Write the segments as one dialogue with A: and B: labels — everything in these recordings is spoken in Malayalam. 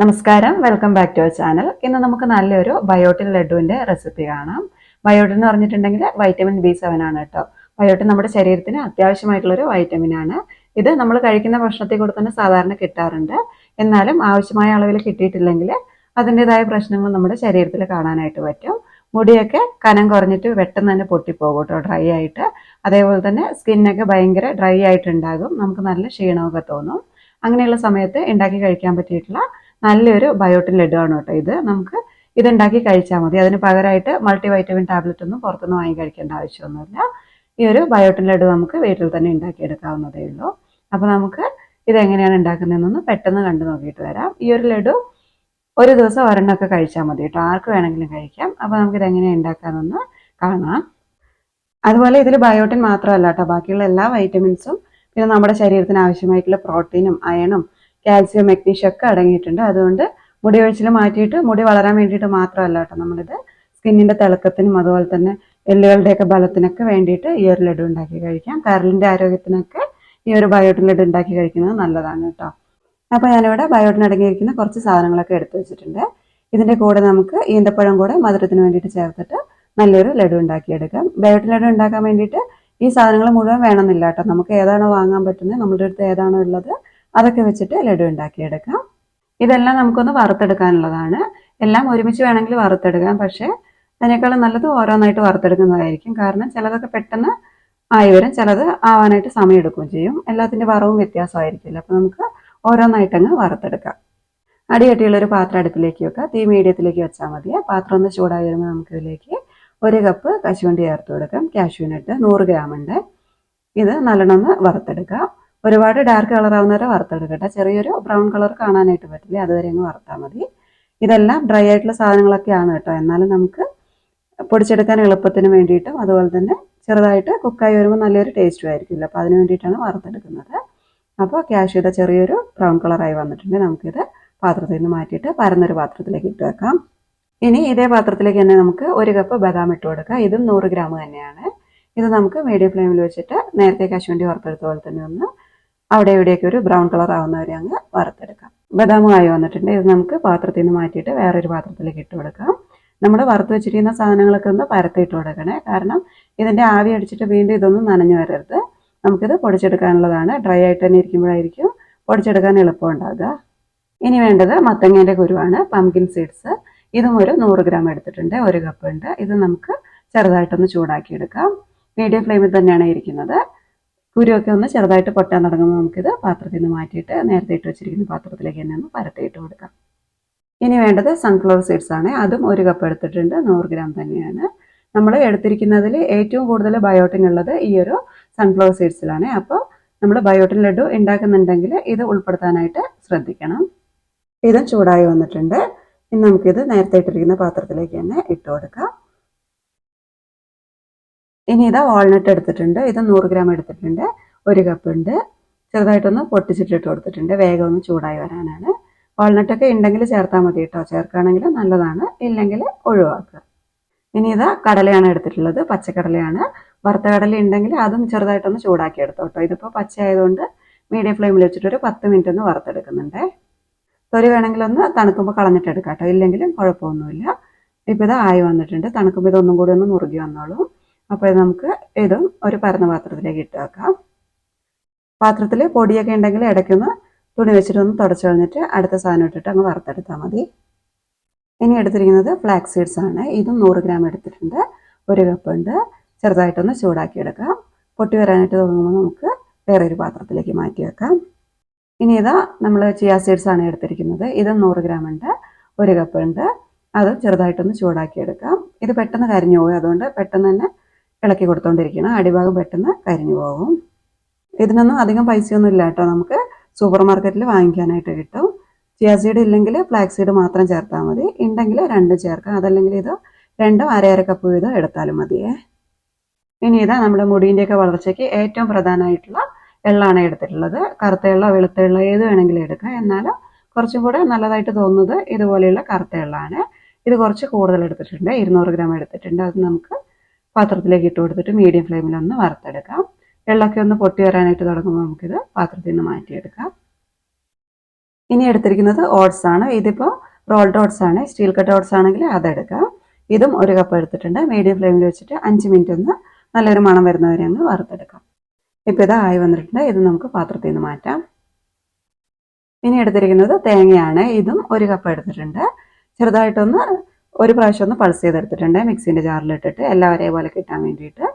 A: നമസ്കാരം. Welcome back to our channel ഇന്ന് നമുക്ക് നല്ലൊരു ബയോട്ടിൻ ലഡുവിന്റെ റെസിപ്പി കാണാം. ബയോട്ടിൻ എന്ന് പറഞ്ഞിട്ടുണ്ടെങ്കിൽ വൈറ്റമിൻ ബി സെവൻ ആണ് കേട്ടോ. ബയോട്ടിൻ നമ്മുടെ ശരീരത്തിന് അത്യാവശ്യമായിട്ടുള്ളൊരു വൈറ്റമിൻ ആണ്. ഇത് നമ്മൾ കഴിക്കുന്ന ഭക്ഷണത്തിൽ കൂടെ തന്നെ സാധാരണ കിട്ടാറുണ്ട്. എന്നാലും ആവശ്യമായ അളവിൽ കിട്ടിയിട്ടില്ലെങ്കിൽ അതിന്റെതായ പ്രശ്നങ്ങൾ നമ്മുടെ ശരീരത്തിൽ കാണാനായിട്ട് പറ്റും. മുടിയൊക്കെ കനം കുറഞ്ഞിട്ട് പെട്ടെന്ന് തന്നെ പൊട്ടിപ്പോകും കേട്ടോ ഡ്രൈ ആയിട്ട്. അതേപോലെ തന്നെ സ്കിന്നൊക്കെ ഭയങ്കര ഡ്രൈ ആയിട്ടുണ്ടാകും. നമുക്ക് നല്ല ക്ഷീണമൊക്കെ തോന്നും. അങ്ങനെയുള്ള സമയത്ത് ഉണ്ടാക്കി കഴിക്കാൻ പറ്റിയിട്ടുള്ള നല്ലൊരു ബയോട്ടിൻ ലഡു ആണ് കേട്ടോ ഇത്. നമുക്ക് ഇതുണ്ടാക്കി കഴിച്ചാൽ മതി. അതിന് പകരമായിട്ട് മൾട്ടി വൈറ്റമിൻ ടാബ്ലറ്റ് ഒന്നും പുറത്തുനിന്ന് വാങ്ങി കഴിക്കേണ്ട ആവശ്യമൊന്നുമില്ല. ഈ ഒരു ബയോട്ടിൻ ലഡു നമുക്ക് വീട്ടിൽ തന്നെ ഉണ്ടാക്കിയെടുക്കാവുന്നതേ ഉള്ളൂ. അപ്പോൾ നമുക്ക് ഇതെങ്ങനെയാണ് ഉണ്ടാക്കുന്നതെന്നൊന്ന് പെട്ടെന്ന് കണ്ടു നോക്കിയിട്ട് വരാം. ഈ ഒരു ലഡു ഒരു ദിവസം ഒരെണ്ണമൊക്കെ കഴിച്ചാൽ മതി കേട്ടോ. ആർക്ക് വേണമെങ്കിലും കഴിക്കാം. അപ്പോൾ നമുക്ക് ഇതെങ്ങനെയാണ് ഉണ്ടാക്കാമെന്നൊന്ന് കാണാം. അതുപോലെ ഇതിൽ ബയോട്ടിൻ മാത്രമല്ല കേട്ടോ. ബാക്കിയുള്ള എല്ലാ വൈറ്റമിൻസും പിന്നെ നമ്മുടെ ശരീരത്തിന് ആവശ്യമായിട്ടുള്ള പ്രോട്ടീനും അയണും കാൽസ്യം മെഗ്നീഷ്യം ഒക്കെ അടങ്ങിയിട്ടുണ്ട്. അതുകൊണ്ട് മുടി ഒഴിച്ചിൽ മാറ്റിയിട്ട് മുടി വളരാൻ വേണ്ടിയിട്ട് മാത്രമല്ല കേട്ടോ നമ്മളിത് സ്കിന്നിന്റെ തിളക്കത്തിനും അതുപോലെ തന്നെ എല്ലുകളുടെയൊക്കെ ബലത്തിനൊക്കെ വേണ്ടിയിട്ട് ഈ ഒരു ലഡു ഉണ്ടാക്കി കഴിക്കാം. കരളിന്റെ ആരോഗ്യത്തിനൊക്കെ ഈ ഒരു ബയോട്ടിൻ ലഡു ഉണ്ടാക്കി കഴിക്കുന്നത് നല്ലതാണ് കേട്ടോ. അപ്പോൾ ഞാനിവിടെ ബയോട്ടിൻ അടങ്ങിയിരിക്കുന്ന കുറച്ച് സാധനങ്ങളൊക്കെ എടുത്തു വെച്ചിട്ടുണ്ട്. ഇതിന്റെ കൂടെ നമുക്ക് ഈന്തപ്പഴം കൂടെ മധുരത്തിന് വേണ്ടിയിട്ട് ചേർത്തിട്ട് നല്ലൊരു ലഡു ഉണ്ടാക്കിയെടുക്കാം. ബയോട്ടിൻ ലഡു ഉണ്ടാക്കാൻ വേണ്ടിയിട്ട് ഈ സാധനങ്ങൾ മുഴുവൻ വേണമെന്നില്ല കേട്ടോ. നമുക്ക് ഏതാണോ വാങ്ങാൻ പറ്റുന്നത് നമ്മുടെ അടുത്ത് ഏതാണോ ഉള്ളത് അതൊക്കെ വെച്ചിട്ട് ലഡു ഉണ്ടാക്കിയെടുക്കാം. ഇതെല്ലാം നമുക്കൊന്ന് വറുത്തെടുക്കാനുള്ളതാണ്. എല്ലാം ഒരുമിച്ച് വേണമെങ്കിൽ വറുത്തെടുക്കാം പക്ഷേ അതിനേക്കാളും നല്ലത് ഓരോന്നായിട്ട് വറുത്തെടുക്കുന്നതായിരിക്കും. കാരണം ചിലതൊക്കെ പെട്ടെന്ന് ആയി വരും ചിലത് ആവാനായിട്ട് സമയം എടുക്കുകയും ചെയ്യും. എല്ലാത്തിന്റെ വറവും വ്യത്യാസമായിരിക്കില്ല അപ്പോൾ നമുക്ക് ഓരോന്നായിട്ടങ്ങ് വറുത്തെടുക്കാം. അടികട്ടിയുള്ള ഒരു പാത്രം അടുപ്പിലേക്ക് വെക്കുക. തീ മീഡിയത്തിലേക്ക് വെച്ചാൽ മതി. പാത്രം ഒന്ന് ചൂടായി വരുമ്പോൾ നമുക്കിതിലേക്ക് ഒരു കപ്പ് കശുവണ്ടി ചേർത്ത് കൊടുക്കാം. കാശുവിനിട്ട് നൂറ് ഗ്രാം ഉണ്ട്. ഇത് നല്ലോണം വറുത്തെടുക്കാം. ഒരുപാട് ഡാർക്ക് കളർ ആവുന്ന ആവുന്നവരെ വറുത്തെടുക്കട്ടെ ചെറിയൊരു ബ്രൗൺ കളർ കാണാനായിട്ട് പറ്റില്ല? അതുവരെ അങ്ങ് വറുത്താൽ മതി. ഇതെല്ലാം ഡ്രൈ ആയിട്ടുള്ള സാധനങ്ങളൊക്കെയാണ് കേട്ടോ. എന്നാലും നമുക്ക് പൊടിച്ചെടുക്കാൻ എളുപ്പത്തിന് വേണ്ടിയിട്ടും അതുപോലെ തന്നെ ചെറുതായിട്ട് കുക്കായി വരുമ്പോൾ നല്ലൊരു ടേസ്റ്റും ആയിരിക്കില്ല? അപ്പോൾ അതിന് വേണ്ടിയിട്ടാണ് വറുത്തെടുക്കുന്നത്. അപ്പോൾ ക്യാഷ്യൂടെ ചെറിയൊരു ബ്രൗൺ കളറായി വന്നിട്ടുണ്ട്. നമുക്കിത് പാത്രത്തിൽ നിന്ന് മാറ്റിയിട്ട് പരന്നൊരു പാത്രത്തിലേക്ക് ഇട്ട് വെക്കാം. ഇനി ഇതേ പാത്രത്തിലേക്ക് തന്നെ നമുക്ക് ഒരു കപ്പ് ബദാം ഇട്ട് കൊടുക്കാം. ഇതും നൂറ് ഗ്രാം തന്നെയാണ്. ഇത് നമുക്ക് മീഡിയം ഫ്ലെയിമിൽ വെച്ചിട്ട് നേരത്തെ കശുവണ്ടി വറുത്തെടുത്ത പോലെ തന്നെ ഒന്ന് അവിടെ ഇവിടെയൊക്കെ ഒരു ബ്രൗൺ കളർ ആവുന്നവരെ അങ്ങ് വറുത്തെടുക്കാം. ബദാമുമായി വന്നിട്ടുണ്ട്. ഇത് നമുക്ക് പാത്രത്തിൽ നിന്ന് മാറ്റിയിട്ട് വേറൊരു പാത്രത്തിലേക്ക് ഇട്ട് കൊടുക്കാം. നമ്മൾ വറുത്ത് വെച്ചിരിക്കുന്ന സാധനങ്ങളൊക്കെ ഒന്ന് പരത്തിയിട്ട് കൊടുക്കണേ. കാരണം ഇതിന്റെ ആവി അടിച്ചിട്ട് വീണ്ടും ഇതൊന്നും നനഞ്ഞു വരരുത്. നമുക്കിത് പൊടിച്ചെടുക്കാനുള്ളതാണ്. ഡ്രൈ ആയിട്ട് തന്നെ ഇരിക്കുമ്പോഴായിരിക്കും പൊടിച്ചെടുക്കാൻ എളുപ്പം ഉണ്ടാകുക. ഇനി വേണ്ടത് മത്തങ്ങേന്റെ കുരുവാണ്. പംകിൻ സീഡ്സ് ഇതും ഒരു നൂറ് ഗ്രാം എടുത്തിട്ടുണ്ട്. ഒരു കപ്പ് ഉണ്ട്. ഇത് നമുക്ക് ചെറുതായിട്ടൊന്ന് ചൂടാക്കിയെടുക്കാം. മീഡിയം ഫ്ലെയിമിൽ തന്നെയാണ് ഇരിക്കുന്നത്. കുരുവൊക്കെ ഒന്ന് ചെറുതായിട്ട് പൊട്ടാൻ തുടങ്ങുമ്പോൾ നമുക്കിത് പാത്രത്തിൽ നിന്ന് മാറ്റിയിട്ട് നേരത്തെ ഇട്ട് വെച്ചിരിക്കുന്ന പാത്രത്തിലേക്ക് തന്നെ ഒന്ന് പരത്തിയിട്ട് കൊടുക്കാം. ഇനി വേണ്ടത് സൺഫ്ലവർ സീഡ്സ് ആണ്. അതും ഒരു കപ്പ് എടുത്തിട്ടുണ്ട്. നൂറ് ഗ്രാം തന്നെയാണ്. നമ്മൾ എടുത്തിരിക്കുന്നതിൽ ഏറ്റവും കൂടുതൽ ബയോട്ടിൻ ഉള്ളത് ഈ ഒരു സൺഫ്ലവർ സീഡ്സിലാണ് അപ്പോൾ നമ്മൾ ബയോട്ടിൻ ലഡു ഉണ്ടാക്കുന്നുണ്ടെങ്കിൽ ഇത് ഉൾപ്പെടുത്താനായിട്ട് ശ്രദ്ധിക്കണം. ഇതും ചൂടായി വന്നിട്ടുണ്ട്. ഇനി നമുക്കിത് നേരത്തെ ഇട്ടിരിക്കുന്ന പാത്രത്തിലേക്ക് തന്നെ ഇട്ട് കൊടുക്കാം. ഇനി ഇതാ വാൾനട്ട് എടുത്തിട്ടുണ്ട്. ഇത് നൂറ് ഗ്രാം എടുത്തിട്ടുണ്ട്. ഒരു കപ്പ് ഉണ്ട്. ചെറുതായിട്ടൊന്ന് പൊട്ടിച്ചിട്ടിട്ട് കൊടുത്തിട്ടുണ്ട്. വേഗം ഒന്ന് ചൂടായി വരാനാണ്. വാൾനട്ടൊക്കെ ഉണ്ടെങ്കിൽ ചേർത്താൽ മതി കേട്ടോ ചേർക്കുകയാണെങ്കിൽ നല്ലതാണ്. ഇല്ലെങ്കിൽ ഒഴിവാക്കുക. ഇനി ഇതാ കടലയാണ് എടുത്തിട്ടുള്ളത്. പച്ചക്കടലയാണ്. വറുത്ത കടല ഉണ്ടെങ്കിൽ അതും ചെറുതായിട്ടൊന്ന് ചൂടാക്കി എടുത്തോ കേട്ടോ ഇതിപ്പോൾ പച്ച ആയതുകൊണ്ട് മീഡിയം ഫ്ലെയിമിൽ വെച്ചിട്ട് ഒരു പത്ത് മിനിറ്റ് ഒന്ന് വറുത്തെടുക്കുന്നുണ്ട്. തൊലി വേണമെങ്കിൽ ഒന്ന് തണുക്കുമ്പോൾ കളഞ്ഞിട്ട് എടുക്കാം കേട്ടോ ഇല്ലെങ്കിലും കുഴപ്പമൊന്നുമില്ല. ഇപ്പോൾ ഇത് ആയി വന്നിട്ടുണ്ട്. തണുക്കുമ്പോൾ ഇതൊന്നും കൂടി ഒന്ന് മുറുകി വന്നോളൂ. അപ്പോൾ നമുക്ക് ഇതും ഒരു പരന്ന പാത്രത്തിലേക്ക് ഇട്ട് വെക്കാം. പാത്രത്തിൽ പൊടിയൊക്കെ ഉണ്ടെങ്കിൽ ഇടയ്ക്കൊന്ന് തുണി വെച്ചിട്ട് ഒന്ന് തുടച്ച് കളഞ്ഞിട്ട് അടുത്ത സാധനം ഇട്ടിട്ട് അങ്ങ് വറുത്തെടുത്താൽ മതി. ഇനി എടുത്തിരിക്കുന്നത് ഫ്ലാക്സ് സീഡ്സ് ആണ്. ഇതും നൂറ് ഗ്രാം എടുത്തിട്ടുണ്ട്. ഒരു കപ്പ് ഉണ്ട്. ചെറുതായിട്ടൊന്ന് ചൂടാക്കി എടുക്കാം. പൊട്ടി വരാനായിട്ട് തുടങ്ങുമ്പോൾ നമുക്ക് വേറൊരു പാത്രത്തിലേക്ക് മാറ്റി വെക്കാം. ഇനി ഇതാ നമ്മൾ ചിയാ സീഡ്സ് ആണ് എടുത്തിരിക്കുന്നത്. ഇതും നൂറ് ഗ്രാം ഉണ്ട്. ഒരു കപ്പ് ഉണ്ട്. അത് ചെറുതായിട്ടൊന്ന് ചൂടാക്കി എടുക്കാം. ഇത് പെട്ടെന്ന് കരിഞ്ഞു പോയി. അതുകൊണ്ട് പെട്ടെന്ന് തന്നെ ഇളക്കി കൊടുത്തോണ്ടിരിക്കണം അടിഭാഗം പെട്ടെന്ന് കരിഞ്ഞു പോകും. ഇതിനൊന്നും അധികം പൈസയൊന്നും ഇല്ല കേട്ടോ. നമുക്ക് സൂപ്പർ മാർക്കറ്റിൽ വാങ്ങിക്കാനായിട്ട് കിട്ടും. ചിയാ സീഡ് ഇല്ലെങ്കിൽ ഫ്ലാക്സ് സീഡ് മാത്രം ചേർത്താൽ മതി. ഉണ്ടെങ്കിൽ രണ്ടും ചേർക്കാം. അതല്ലെങ്കിൽ ഇത് രണ്ടും അര അര കപ്പ് വീതം എടുത്താലും മതിയേ. ഇനി ഇതാ നമ്മുടെ മുടീന്റെയൊക്കെ വളർച്ചയ്ക്ക് ഏറ്റവും പ്രധാനമായിട്ടുള്ള എള്ളാണ് എടുത്തിട്ടുള്ളത്. കറുത്ത എള്ള വെളുത്ത എള്ള ഏത് വേണമെങ്കിലും എടുക്കാം. എന്നാൽ കുറച്ചും കൂടെ നല്ലതായിട്ട് തോന്നുന്നത് ഇതുപോലെയുള്ള കറുത്ത എള്ളാണ്. ഇത് കുറച്ച് കൂടുതൽ എടുത്തിട്ടുണ്ട്. ഇരുന്നൂറ് ഗ്രാം എടുത്തിട്ടുണ്ട്. അത് നമുക്ക് പാത്രത്തിലേക്ക് ഇട്ട് കൊടുത്തിട്ട് മീഡിയം ഫ്ലെയിമിൽ ഒന്ന് വറുത്തെടുക്കാം. വെള്ളമൊക്കെ ഒന്ന് പൊട്ടി വരാനായിട്ട് തുടങ്ങുമ്പോൾ നമുക്കിത് പാത്രത്തിൽ നിന്ന് മാറ്റിയെടുക്കാം. ഇനി എടുത്തിരിക്കുന്നത് ഓട്സ് ആണ്. ഇതിപ്പോൾ റോൾഡ് ഓട്സ് ആണ്. സ്റ്റീൽ കട്ട് ഓട്സ് ആണെങ്കിൽ അതെടുക്കാം. ഇതും ഒരു കപ്പ് എടുത്തിട്ടുണ്ട്. മീഡിയം ഫ്ലെയിമിൽ വെച്ചിട്ട് അഞ്ച് മിനിറ്റ് ഒന്ന് നല്ലൊരു മണം വരുന്നവരെ അങ്ങ് വറുത്തെടുക്കാം. ഇപ്പോൾ ഇത് ആയി വന്നിട്ടുണ്ട്. ഇത് നമുക്ക് പാത്രത്തിൽ നിന്ന് മാറ്റാം. ഇനി എടുത്തിരിക്കുന്നത് തേങ്ങയാണ്. ഇതും ഒരു കപ്പ് എടുത്തിട്ടുണ്ട്. ചെറുതായിട്ടൊന്ന് ഒരു പ്രാവശ്യം ഒന്ന് പൾസ് ചെയ്തെടുത്തിട്ടുണ്ട് മിക്സിന്റെ ജാറിലിട്ടിട്ട് എല്ലാം ഒരേപോലെ കിട്ടാൻ വേണ്ടിയിട്ട്.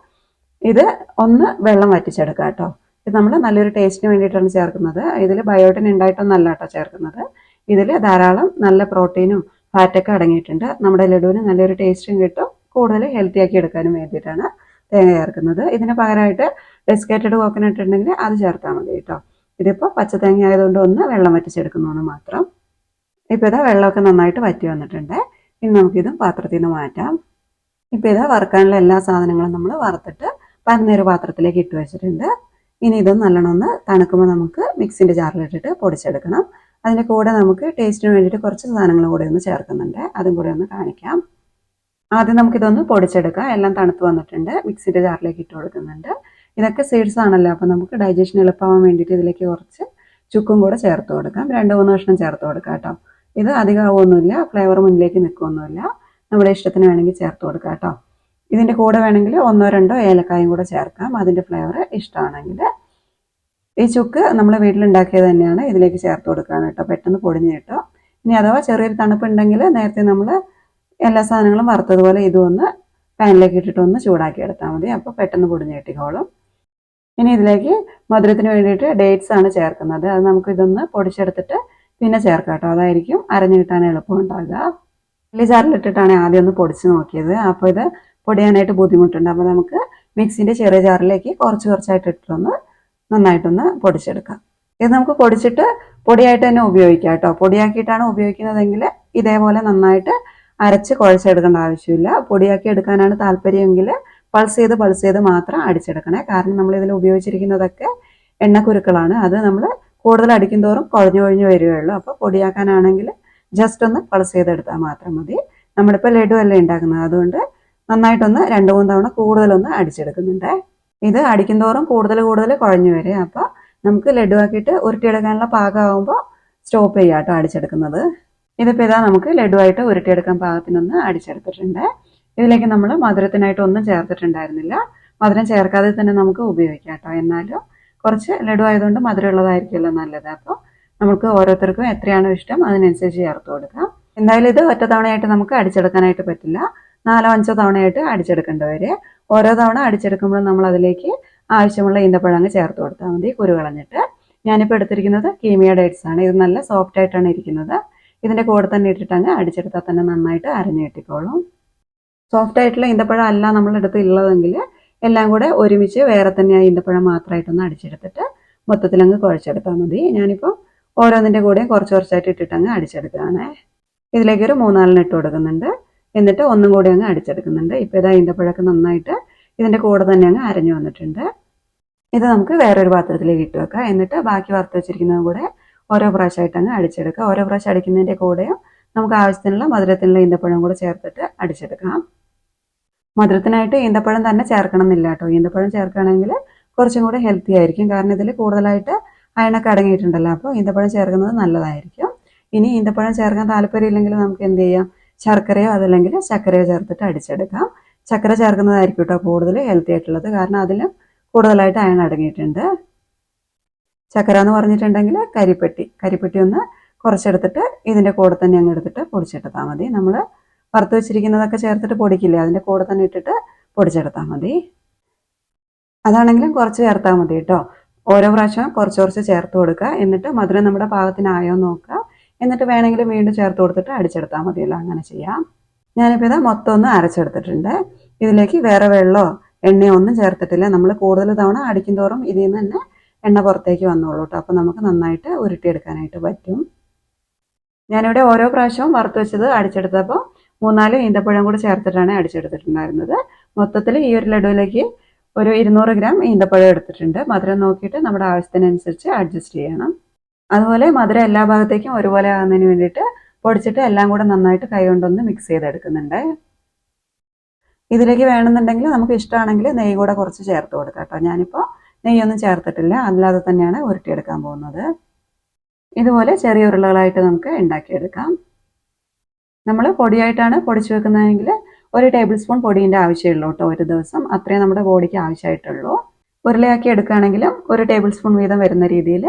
A: ഇത് ഒന്ന് വെള്ളം വറ്റിച്ചെടുക്കാം കേട്ടോ. ഇത് നമ്മൾ നല്ലൊരു ടേസ്റ്റിന് വേണ്ടിയിട്ടാണ് ചേർക്കുന്നത്. ഇതിൽ ബയോട്ടിൻ ഉണ്ടായിട്ടൊന്നല്ല കേട്ടോ ചേർക്കുന്നത്. ഇതിൽ ധാരാളം നല്ല പ്രോട്ടീനും ഫാറ്റൊക്കെ അടങ്ങിയിട്ടുണ്ട്. നമ്മുടെ ലഡുവിന് നല്ലൊരു ടേസ്റ്റും കിട്ടും. കൂടുതൽ ഹെൽത്തി ആക്കി എടുക്കാനും വേണ്ടിയിട്ടാണ് തേങ്ങ ചേർക്കുന്നത്. ഇതിന് പകരമായിട്ട് ഡെസ്കേറ്റഡ് കോക്കനട്ട് ഉണ്ടെങ്കിൽ അത് ചേർത്താൽ മതി കേട്ടോ. ഇതിപ്പോൾ പച്ചതേങ്ങ ആയതുകൊണ്ട് ഒന്ന് വെള്ളം വറ്റിച്ചെടുക്കുന്നതെന്ന് മാത്രം. ഇപ്പോൾ ഇതാ വെള്ളമൊക്കെ നന്നായിട്ട് വറ്റി വന്നിട്ടുണ്ട്. ഇനി നമുക്കിതും പാത്രത്തിൽ നിന്ന് മാറ്റാം. ഇപ്പോൾ ഇതാ വറുക്കാനുള്ള എല്ലാ സാധനങ്ങളും നമ്മൾ വറുത്തിട്ട് പരന്നൊരു പാത്രത്തിലേക്ക് ഇട്ട് വെച്ചിട്ടുണ്ട്. ഇനി ഇത് നല്ലോണം ഒന്ന് തണുക്കുമ്പോൾ നമുക്ക് മിക്സിന്റെ ജാറിലിട്ടിട്ട് പൊടിച്ചെടുക്കണം. അതിന്റെ കൂടെ നമുക്ക് ടേസ്റ്റിന് വേണ്ടിയിട്ട് കുറച്ച് സാധനങ്ങൾ കൂടെ ഒന്ന് ചേർക്കുന്നുണ്ട്. അതും കൂടെ ഒന്ന് കാണിക്കാം. ആദ്യം നമുക്കിതൊന്ന് പൊടിച്ചെടുക്കാം. എല്ലാം തണുത്ത് വന്നിട്ടുണ്ട്. മിക്സിന്റെ ജാറിലേക്ക് ഇട്ട് കൊടുക്കുന്നുണ്ട്. ഇതൊക്കെ സീഡ്സ് ആണല്ലോ അപ്പോൾ നമുക്ക് ഡൈജഷൻ എളുപ്പമാവാൻ വേണ്ടിയിട്ട് ഇതിലേക്ക് കുറച്ച് ചുക്കും കൂടെ ചേർത്ത് കൊടുക്കാം. രണ്ട് മൂന്ന് കഷ്ണം ചേർത്ത് കൊടുക്കാം കേട്ടോ. ഇത് അധികമാവുമൊന്നുമില്ല ഫ്ലേവർ മുന്നിലേക്ക് നിൽക്കുകയൊന്നുമില്ല നമ്മുടെ ഇഷ്ടത്തിന് വേണമെങ്കിൽ ചേർത്ത് കൊടുക്കാം കേട്ടോ. ഇതിന്റെ കൂടെ വേണമെങ്കിൽ ഒന്നോ രണ്ടോ ഏലക്കായും കൂടെ ചേർക്കാം. അതിന്റെ ഫ്ലേവർ ഇഷ്ടമാണെങ്കിൽ. ഈ ചുക്ക് നമ്മൾ വീട്ടിലുണ്ടാക്കിയത് തന്നെയാണ്. ഇതിലേക്ക് ചേർത്ത് കൊടുക്കുകയാണ് കേട്ടോ. പെട്ടെന്ന് പൊടിഞ്ഞ് കിട്ടും. ഇനി അഥവാ ചെറിയൊരു തണുപ്പുണ്ടെങ്കിൽ നേരത്തെ നമ്മൾ എല്ലാ സാധനങ്ങളും വറുത്തതുപോലെ ഇതും ഒന്ന് പാനിലേക്ക് ഇട്ടിട്ട് ഒന്ന് ചൂടാക്കി എടുത്താൽ മതി. അപ്പോൾ പെട്ടെന്ന് പൊടിഞ്ഞ് കിട്ടിക്കോളും. ഇനി ഇതിലേക്ക് മധുരത്തിന് വേണ്ടിയിട്ട് ഡേറ്റ്സ് ആണ് ചേർക്കുന്നത്. അത് നമുക്ക് ഇതൊന്ന് പൊടിച്ചെടുത്തിട്ട് പിന്നെ ചേർക്കാം കേട്ടോ. അതായിരിക്കും അരഞ്ഞു കിട്ടാൻ എളുപ്പം ഉണ്ടാകുക വലിയ ചാറിലിട്ടിട്ടാണ് ആദ്യം ഒന്ന് പൊടിച്ച് നോക്കിയത്. അപ്പോൾ ഇത് പൊടിയാനായിട്ട് ബുദ്ധിമുട്ടുണ്ട്. അപ്പോൾ നമുക്ക് മിക്സിന്റെ ചെറിയ ജാറിലേക്ക് കുറച്ച് കുറച്ചായിട്ട് ഇട്ടിട്ടൊന്ന് നന്നായിട്ടൊന്ന് പൊടിച്ചെടുക്കാം. ഇത് നമുക്ക് പൊടിച്ചിട്ട് പൊടിയായിട്ട് തന്നെ ഉപയോഗിക്കാം കേട്ടോ. പൊടിയാക്കിയിട്ടാണ് ഉപയോഗിക്കുന്നതെങ്കിൽ ഇതേപോലെ നന്നായിട്ട് അരച്ച് കുഴച്ചെടുക്കേണ്ട ആവശ്യമില്ല. പൊടിയാക്കി എടുക്കാനാണ് താല്പര്യമെങ്കിൽ പൾസ് ചെയ്ത് പൾസ് ചെയ്ത് മാത്രം അടിച്ചെടുക്കണേ. കാരണം നമ്മൾ ഇതിൽ ഉപയോഗിച്ചിരിക്കുന്നതൊക്കെ എണ്ണക്കുരുക്കളാണ്. അത് നമ്മൾ കൂടുതൽ അടിക്കും തോറും കുഴഞ്ഞു കുഴഞ്ഞു വരികയുള്ളൂ. അപ്പോൾ പൊടിയാക്കാനാണെങ്കിൽ ജസ്റ്റ് ഒന്ന് പൾസ് ചെയ്തെടുത്താൽ മാത്രം മതി. നമ്മളിപ്പോൾ ലഡു അല്ലേ ഉണ്ടാക്കുന്നത്? അതുകൊണ്ട് നന്നായിട്ടൊന്ന് രണ്ട് മൂന്ന് തവണ കൂടുതലൊന്ന് അടിച്ചെടുക്കുന്നുണ്ട്. ഇത് അടിക്കും തോറും കൂടുതൽ കൂടുതൽ കുഴഞ്ഞു വരും. അപ്പോൾ നമുക്ക് ലഡു ആക്കിയിട്ട് ഉരുട്ടിയെടുക്കാനുള്ള പാകമാകുമ്പോൾ സ്റ്റോപ്പ് ചെയ്യാം കേട്ടോ അടിച്ചെടുക്കുന്നത്. ഇതിപ്പോൾ ഇതാ നമുക്ക് ലഡുവായിട്ട് ഉരുട്ടിയെടുക്കാൻ പാകത്തിനൊന്ന് അടിച്ചെടുത്തിട്ടുണ്ട്. ഇതിലേക്ക് നമ്മൾ മധുരത്തിനായിട്ട് ഒന്നും ചേർത്തിട്ടുണ്ടായിരുന്നില്ല. മധുരം ചേർക്കാതെ തന്നെ നമുക്ക് ഉപയോഗിക്കാം കേട്ടോ. എന്നാലും കുറച്ച് ലഡു ആയതുകൊണ്ട് മധുരമുള്ളതായിരിക്കുമല്ലോ നല്ലത്. അപ്പോൾ നമുക്ക് ഓരോരുത്തർക്കും എത്രയാണോ ഇഷ്ടം അതിനനുസരിച്ച് ചേർത്ത് കൊടുക്കാം. എന്തായാലും ഇത് ഒറ്റ തവണയായിട്ട് നമുക്ക് അടിച്ചെടുക്കാനായിട്ട് പറ്റില്ല. നാലോ അഞ്ചോ തവണയായിട്ട് അടിച്ചെടുക്കേണ്ടി വരെ. ഓരോ തവണ അടിച്ചെടുക്കുമ്പോഴും നമ്മൾ അതിലേക്ക് ആവശ്യമുള്ള ഈന്തപ്പഴങ്ങ് ചേർത്ത് കൊടുത്താൽ മതി കുരു കളഞ്ഞിട്ട്. ഞാനിപ്പോൾ എടുത്തിരിക്കുന്നത് കീമിയ ഡേറ്റ്സ് ആണ്. ഇത് നല്ല സോഫ്റ്റ് ആയിട്ടാണ് ഇരിക്കുന്നത്. ഇതിന്റെ കൂടെ തന്നെ ഇട്ടിട്ടങ്ങ് അടിച്ചെടുത്താൽ തന്നെ നന്നായിട്ട് അരഞ്ഞു കിട്ടിക്കോളും. സോഫ്റ്റ് ആയിട്ടുള്ള ഈന്തപ്പഴം അല്ല നമ്മളെടുത്ത് ഉള്ളതെങ്കിൽ എല്ലാം കൂടെ ഒരുമിച്ച് വേറെ തന്നെ ആ ഈന്തപ്പഴം മാത്രമായിട്ടൊന്ന് അടിച്ചെടുത്തിട്ട് മൊത്തത്തിലങ്ങ് കുഴച്ചെടുത്താൽ മതി. ഞാനിപ്പോൾ ഓരോന്നിന്റെ കൂടെയും കുറച്ച് കുറച്ചായിട്ട് ഇട്ടിട്ട് അങ്ങ് അടിച്ചെടുക്കുകയാണ്. ഇതിലേക്ക് ഒരു മൂന്നാലിന് ഇട്ട് കൊടുക്കുന്നുണ്ട്. എന്നിട്ട് ഒന്നും കൂടി അങ്ങ് അടിച്ചെടുക്കുന്നുണ്ട്. ഇപ്പോൾ ഇതാ ഈന്തപ്പഴമൊക്കെ നന്നായിട്ട് ഇതിന്റെ കൂടെ തന്നെ അങ്ങ് അരഞ്ഞു വന്നിട്ടുണ്ട്. ഇത് നമുക്ക് വേറൊരു പാത്രത്തിലേക്ക് ഇട്ട് വെക്കാം. എന്നിട്ട് ബാക്കി വറുത്ത് വെച്ചിരിക്കുന്നതും കൂടെ ഓരോ പ്രാവശ്യമായിട്ട് അങ്ങ് അടിച്ചെടുക്കുക ഓരോ പ്രാവശ്യം അടിക്കുന്നതിന്റെ കൂടെയും നമുക്ക് ആവശ്യത്തിനുള്ള മധുരത്തിനുള്ള ഈന്തപ്പഴം കൂടെ ചേർത്തിട്ട് അടിച്ചെടുക്കാം. മധുരത്തിനായിട്ട് ഈന്തപ്പഴം തന്നെ ചേർക്കണം എന്നില്ല കേട്ടോ. ഈന്തപ്പഴം ചേർക്കുകയാണെങ്കിൽ കുറച്ചും കൂടെ ഹെൽത്തി ആയിരിക്കും. കാരണം ഇതിൽ കൂടുതലായിട്ട് അയണൊക്കെ അടങ്ങിയിട്ടുണ്ടല്ലോ. അപ്പോൾ ഈന്തപ്പഴം ചേർക്കുന്നത് നല്ലതായിരിക്കും. ഇനി ഈന്തപ്പഴം ചേർക്കാൻ താല്പര്യമില്ലെങ്കിൽ നമുക്ക് എന്ത് ചെയ്യാം? ശർക്കരയോ അതല്ലെങ്കിൽ ശർക്കരയോ ചേർത്തിട്ട് അടിച്ചെടുക്കാം. ചക്കര ചേർക്കുന്നതായിരിക്കും കേട്ടോ കൂടുതൽ ഹെൽത്തി ആയിട്ടുള്ളത്. കാരണം അതിൽ കൂടുതലായിട്ട് അയൺ അടങ്ങിയിട്ടുണ്ട്. ചക്കര എന്ന് പറഞ്ഞിട്ടുണ്ടെങ്കിൽ കരിപ്പെട്ടി. കരിപ്പെട്ടി ഒന്ന് കുറച്ചെടുത്തിട്ട് ഇതിന്റെ കൂടെ തന്നെ അങ്ങ് എടുത്തിട്ട് പൊടിച്ചെടുത്താൽ മതി. നമ്മൾ വറുത്ത് വെച്ചിരിക്കുന്നതൊക്കെ ചേർത്തിട്ട് പൊടിക്കില്ലേ? അതിന്റെ കൂടെ തന്നെ ഇട്ടിട്ട് പൊടിച്ചെടുത്താൽ മതി. അതാണെങ്കിലും കുറച്ച് ചേർത്താൽ മതി കേട്ടോ. ഓരോ പ്രാവശ്യം കുറച്ച് കുറച്ച് ചേർത്ത് കൊടുക്കുക. എന്നിട്ട് മധുരം നമ്മുടെ പാകത്തിനായോ നോക്കുക. എന്നിട്ട് വേണമെങ്കിൽ വീണ്ടും ചേർത്ത് കൊടുത്തിട്ട് അടിച്ചെടുത്താൽ മതിയല്ലോ. അങ്ങനെ ചെയ്യാം. ഞാനിപ്പോൾ ഇത് മൊത്തം ഒന്ന് അരച്ചെടുത്തിട്ടുണ്ട്. ഇതിലേക്ക് വേറെ വെള്ളമോ എണ്ണയോ ഒന്നും ചേർത്തിട്ടില്ല. നമ്മൾ കൂടുതൽ തവണ അടിക്കും തോറും ഇതിൽ നിന്ന് തന്നെ എണ്ണ പുറത്തേക്ക് വന്നോളൂ കേട്ടോ. അപ്പോൾ നമുക്ക് നന്നായിട്ട് ഉരുട്ടിയെടുക്കാനായിട്ട് പറ്റും. ഞാനിവിടെ ഓരോ പ്രാവശ്യവും വറുത്ത് വെച്ചത് അടിച്ചെടുത്തപ്പോൾ മൂന്നാൽ ഈന്തപ്പഴം കൂടെ ചേർത്തിട്ടാണ് അടിച്ചെടുത്തിട്ടുണ്ടായിരുന്നത്. മൊത്തത്തിൽ ഈ ഒരു ലഡുവിലേക്ക് ഒരു ഇരുന്നൂറ് ഗ്രാം ഈന്തപ്പഴം എടുത്തിട്ടുണ്ട്. മധുരം നോക്കിയിട്ട് നമ്മുടെ ആവശ്യത്തിനനുസരിച്ച് അഡ്ജസ്റ്റ് ചെയ്യണം. അതുപോലെ മധുരം എല്ലാ ഭാഗത്തേക്കും ഒരുപോലെ ആകുന്നതിന് വേണ്ടിയിട്ട് പൊടിച്ചിട്ട് എല്ലാം കൂടെ നന്നായിട്ട് കൈ കൊണ്ടൊന്ന് മിക്സ് ചെയ്തെടുക്കുന്നുണ്ട്. ഇതിലേക്ക് വേണമെന്നുണ്ടെങ്കിൽ നമുക്ക് ഇഷ്ടമാണെങ്കിൽ നെയ്യ് കൂടെ കുറച്ച് ചേർത്ത് കൊടുക്കാം കേട്ടോ. ഞാനിപ്പോൾ നെയ്യൊന്നും ചേർത്തിട്ടില്ല. അല്ലാതെ തന്നെയാണ് ഉരുട്ടിയെടുക്കാൻ പോകുന്നത്. ഇതുപോലെ ചെറിയ ഉരുളകളായിട്ട് നമുക്ക് ഉണ്ടാക്കിയെടുക്കാം. നമ്മൾ പൊടിയായിട്ടാണ് പൊടിച്ചു വെക്കുന്നതെങ്കിൽ ഒരു ടേബിൾ സ്പൂൺ പൊടിന്റെ ആവശ്യമുള്ളൂ കേട്ടോ ഒരു ദിവസം. അത്രേ നമ്മുടെ ബോഡിക്ക് ആവശ്യമായിട്ടുള്ളൂ. ഉരുളയാക്കി എടുക്കുകയാണെങ്കിലും ഒരു ടേബിൾ സ്പൂൺ വീതം വരുന്ന രീതിയിൽ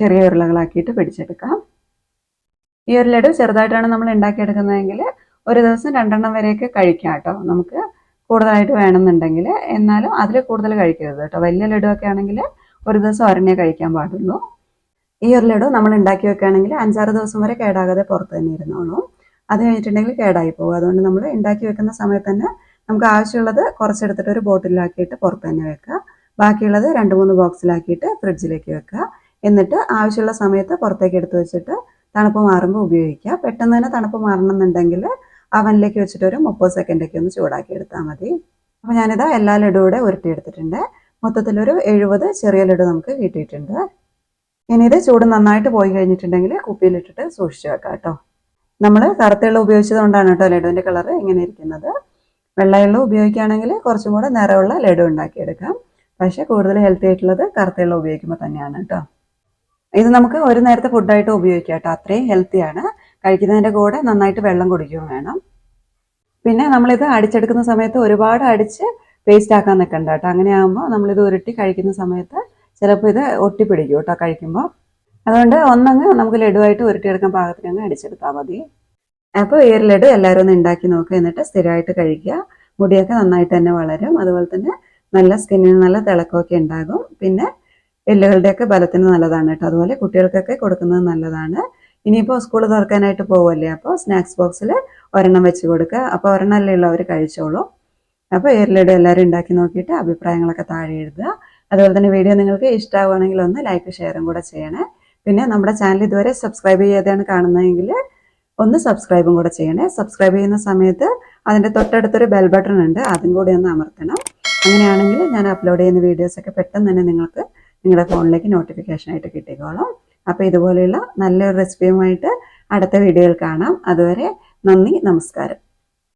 A: ചെറിയ ഉരുളകളാക്കിയിട്ട് പിടിച്ചെടുക്കാം. ഈ ഒരു ലഡു ചെറുതായിട്ടാണ് നമ്മൾ ഉണ്ടാക്കിയെടുക്കുന്നതെങ്കിൽ ഒരു ദിവസം രണ്ടെണ്ണം വരെയൊക്കെ കഴിക്കാം കേട്ടോ. നമുക്ക് കൂടുതലായിട്ട് വേണമെന്നുണ്ടെങ്കിൽ. എന്നാലും അതിൽ കൂടുതൽ കഴിക്കരുത് കേട്ടോ. വലിയ ലഡു ഒക്കെ ആണെങ്കിൽ ഒരു ദിവസം ഒരെണ്ണേ കഴിക്കാൻ പാടുള്ളൂ. ഈ ഒരു ലഡു നമ്മൾ ഉണ്ടാക്കി വെക്കുകയാണെങ്കിൽ അഞ്ചാറ് ദിവസം വരെ കേടാകാതെ പുറത്ത് തന്നെ ഇരുന്നോളൂ. അത് കഴിഞ്ഞിട്ടുണ്ടെങ്കിൽ കേടായി പോകും. അതുകൊണ്ട് നമ്മൾ ഉണ്ടാക്കി വെക്കുന്ന സമയത്ത് തന്നെ നമുക്ക് ആവശ്യമുള്ളത് കുറച്ചെടുത്തിട്ട് ഒരു ബോട്ടിലാക്കിയിട്ട് പുറത്ത് തന്നെ വെക്കുക. ബാക്കിയുള്ളത് രണ്ട് മൂന്ന് ബോക്സിലാക്കിയിട്ട് ഫ്രിഡ്ജിലേക്ക് വെക്കുക. എന്നിട്ട് ആവശ്യമുള്ള സമയത്ത് പുറത്തേക്ക് എടുത്തു വെച്ചിട്ട് തണുപ്പ് മാറുമ്പോൾ ഉപയോഗിക്കുക. പെട്ടെന്ന് തന്നെ തണുപ്പ് മാറണമെന്നുണ്ടെങ്കിൽ അവനിലേക്ക് വെച്ചിട്ട് ഒരു മുപ്പത് സെക്കൻഡൊക്കെ ഒന്ന് ചൂടാക്കി എടുത്താൽ മതി. അപ്പോൾ ഞാനിത് എല്ലാ ലഡു കൂടെ ഉരുട്ടിയെടുത്തിട്ടുണ്ട്. മൊത്തത്തിലൊരു എഴുപത് ചെറിയ ലഡു നമുക്ക് കിട്ടിയിട്ടുണ്ട്. ഇനി ഇത് ചൂട് നന്നായിട്ട് പോയി കഴിഞ്ഞിട്ടുണ്ടെങ്കിൽ കുപ്പിയിലിട്ടിട്ട് സൂക്ഷിച്ചു വെക്കാം കേട്ടോ. നമ്മൾ കറുത്തുള്ള ഉപയോഗിച്ചത് കൊണ്ടാണ് കേട്ടോ ലഡുവിന്റെ കളർ ഇങ്ങനെ ഇരിക്കുന്നത്. വെള്ളയുള്ള ഉപയോഗിക്കുകയാണെങ്കിൽ കുറച്ചും കൂടെ നിറമുള്ള ലഡു ഉണ്ടാക്കിയെടുക്കാം. പക്ഷേ കൂടുതൽ ഹെൽത്തി ആയിട്ടുള്ളത് കറുത്തുള്ള ഉപയോഗിക്കുമ്പോൾ തന്നെയാണ് കേട്ടോ. ഇത് നമുക്ക് ഒരു നേരത്തെ ഫുഡായിട്ട് ഉപയോഗിക്കാം കേട്ടോ. അത്രയും ഹെൽത്തിയാണ് കഴിക്കുന്നതിന്റെ കൂടെ നന്നായിട്ട് വെള്ളം കുടിക്കുകയും വേണം. പിന്നെ നമ്മളിത് അടിച്ചെടുക്കുന്ന സമയത്ത് ഒരുപാട് അടിച്ച് പേസ്റ്റ് ആക്കാൻ നിൽക്കണ്ട കേട്ടോ. അങ്ങനെ ആകുമ്പോൾ നമ്മളിത് ഉരുട്ടി കഴിക്കുന്ന സമയത്ത് ചിലപ്പോൾ ഇത് ഒട്ടിപ്പിടിക്കും കേട്ടോ കഴിക്കുമ്പോൾ അതുകൊണ്ട് ഒന്നങ്ങ് നമുക്ക് ലഡുവായിട്ട് ഉരുട്ടിയെടുക്കാൻ പാകത്തിനങ്ങ് അടിച്ചെടുത്താൽ മതി. അപ്പോൾ ഈ ലഡു എല്ലാവരും ഒന്ന് ഉണ്ടാക്കി നോക്കുക എന്നിട്ട് സ്ഥിരമായിട്ട് കഴിക്കുക. മുടിയൊക്കെ നന്നായിട്ട് തന്നെ വളരും. അതുപോലെ തന്നെ നല്ല സ്കിന്നിന് നല്ല തിളക്കമൊക്കെ ഉണ്ടാകും. പിന്നെ എല്ലുകളുടെയൊക്കെ ബലത്തിന് നല്ലതാണ് കേട്ടോ. അതുപോലെ കുട്ടികൾക്കൊക്കെ കൊടുക്കുന്നത് നല്ലതാണ്. ഇനിയിപ്പോൾ സ്കൂൾ തുറക്കാനായിട്ട് പോവല്ലേ? അപ്പോൾ സ്നാക്സ് ബോക്സിൽ ഒരെണ്ണം വെച്ച് കൊടുക്കുക. അപ്പോൾ ഒരെണ്ണമല്ലേ ഉള്ളവർ കഴിച്ചോളൂ. അപ്പോൾ ലഡു എല്ലാവരും ഉണ്ടാക്കി നോക്കിയിട്ട് അഭിപ്രായങ്ങളൊക്കെ താഴെ എഴുതുക. അതുപോലെ തന്നെ വീഡിയോ നിങ്ങൾക്ക് ഇഷ്ടമാവുകയാണെങ്കിൽ ഒന്ന് ലൈക്ക് ഷെയറും കൂടെ ചെയ്യണേ. പിന്നെ നമ്മുടെ ചാനൽ ഇതുവരെ സബ്സ്ക്രൈബ് ചെയ്യാതെയാണ് കാണുന്നതെങ്കിൽ ഒന്ന് സബ്സ്ക്രൈബും കൂടെ ചെയ്യണേ. സബ്സ്ക്രൈബ് ചെയ്യുന്ന സമയത്ത് അതിന്റെ തൊട്ടടുത്തൊരു ബെൽ ബട്ടൺ ഉണ്ട്. അതും കൂടി ഒന്ന് അമർത്തണം. അങ്ങനെയാണെങ്കിൽ ഞാൻ അപ്ലോഡ് ചെയ്യുന്ന വീഡിയോസൊക്കെ പെട്ടെന്ന് തന്നെ നിങ്ങൾക്ക് നിങ്ങളുടെ ഫോണിലേക്ക് നോട്ടിഫിക്കേഷൻ ആയിട്ട് കിട്ടിക്കോളും. അപ്പോൾ ഇതുപോലെയുള്ള നല്ലൊരു റെസിപ്പിയുമായിട്ട് അടുത്ത വീഡിയോയിൽ കാണാം. അതുവരെ നന്ദി നമസ്കാരം.